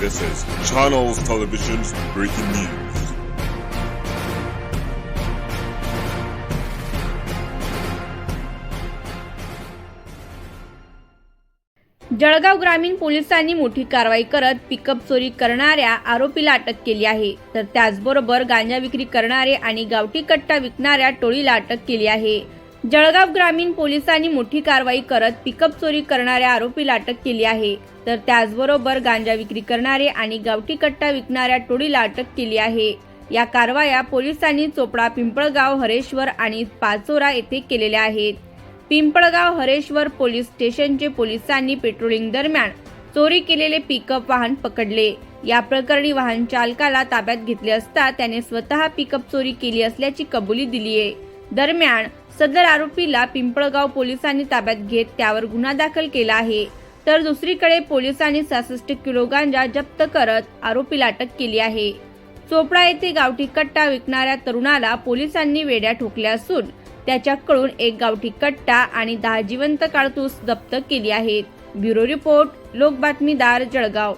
This is Channels Television's breaking news. Jalgaon ग्रामीण पोलिसांनी मोठी कारवाई करत पिकअप चोरी करणाऱ्या आरोपीला अटक केली आहे तर त्याचबरोबर गांजा विक्री करणारे आणि गावठी कट्टा विकणाऱ्या टोळीला अटक केली आहे जळगाव ग्रामीण पोलिसांनी मोठी कारवाई करत पिकअप चोरी करणाऱ्या आरोपीला अटक केली आहे. तर त्याचबरोबर गांजा विक्री करणारे आणि गावठी कट्टा विकणाऱ्या टोळीला अटक केली आहे. या कारवाया पोलिसांनी चोपडा पिंपळगाव हरेश्वर आणि पाचोरा येथे केलेल्या आहेत. पिंपळगाव हरेश्वर पोलीस स्टेशनचे पोलिसांनी पेट्रोलिंग दरम्यान चोरी केलेले पिकअप वाहन पकडले. या प्रकरणी वाहन चालकाला ताब्यात घेतले असता त्याने स्वतः पिकअप चोरी केली असल्याची कबुली दिली आहे दरम्यान सदर आरोपीला पिंपळगाव पोलिसांनी ताब्यात घेत त्यावर गुन्हा दाखल केला आहे. तर दुसरीकडे पोलिसांनी सहासष्ट किलो गांजा जप्त करत आरोपीला अटक केली आहे. चोपडा येथे गावठी कट्टा विकणाऱ्या तरुणाला पोलिसांनी वेड्या ठोकल्या असून त्याच्याकडून एक गावठी कट्टा आणि दहा जिवंत काळतूस जप्त केली आहेत. ब्युरो रिपोर्ट लोक बातमीदार जळगाव.